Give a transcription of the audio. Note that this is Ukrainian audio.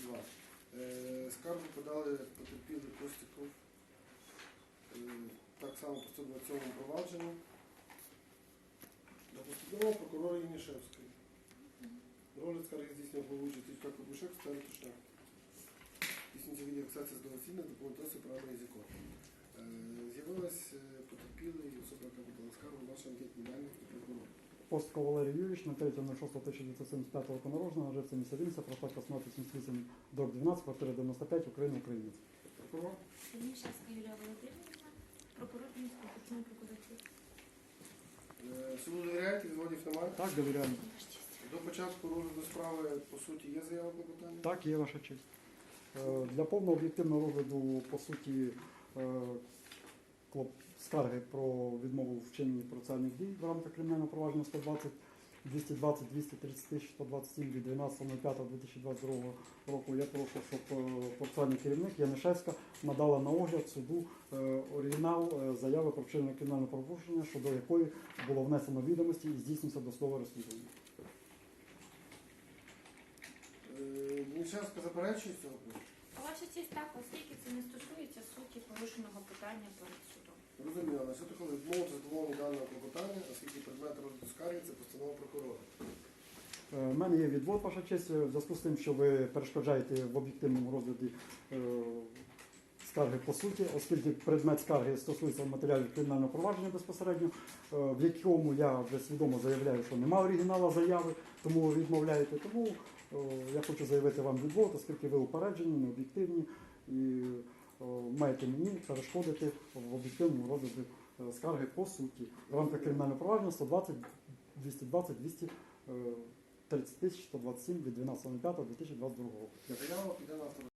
22. Е, Скаргу подали потерпілий Костіков. Е, Так само по 127 провадженню. На постанову прокурора Єнішевської. Розгляд скарги здійснював головуючий Тілька Кобушек, Стелі Тушняк. Здійснюється відеофіксація з голосіння до права язико. Е, З'явилась потерпілий особа, яка подала скаргу, наш анкетний дальник і прокурор. Постко Валерій Юрійович на 3.06.1975 року народження, жив місце Вінниця, проспект 1878, дроб 12, квартира 95, Україна, Українець. Прокурор? Юлія Володимирівна, прокурор Вінницької окружної прокуратури. Е, Суду довіряєте, відводів немає? Так, довіряємо. До початку розгляду справи, по суті, є заява про питання? Так, є ваша честь. Е, Для повного об'єктивного розгляду, по суті, е, клоп- скарги про відмову в вчиненні процесуальних дій в рамках кримінального провадження 120 220 230 тисяч 127 від 12.05.2022 року. Я прошу, щоб е, процесуальний керівник Янишевська надала на огляд суду е, оригінал е, заяви про вчинення кримінального правопорушення, щодо якої було внесено відомості і здійснюється досудове розслідування. Нічевська заперечує? Ваша честь так, оскільки це не стосується суті порушеного питання перед судом. Розуміло, на коли відмовити задоволення даного клопотання, оскільки предмет розгляду скарги це постанова прокурора. Е, У мене є відвод, ваша честь, е, в зв'язку з тим, що ви перешкоджаєте в об'єктивному розгляді е, скарги по суті, оскільки предмет скарги стосується матеріалів кримінального провадження безпосередньо, е, в якому я вже свідомо заявляю, що немає оригінала заяви, тому відмовляєте. Тому е, я хочу заявити вам відвод, оскільки ви упереджені, необ'єктивні і е, маєте мені перешкодити в об'єктивному розгляді скарги по суті. В рамках кримінального провадження 120, 220, 200 е, 30 127 від 12.05.2022 року.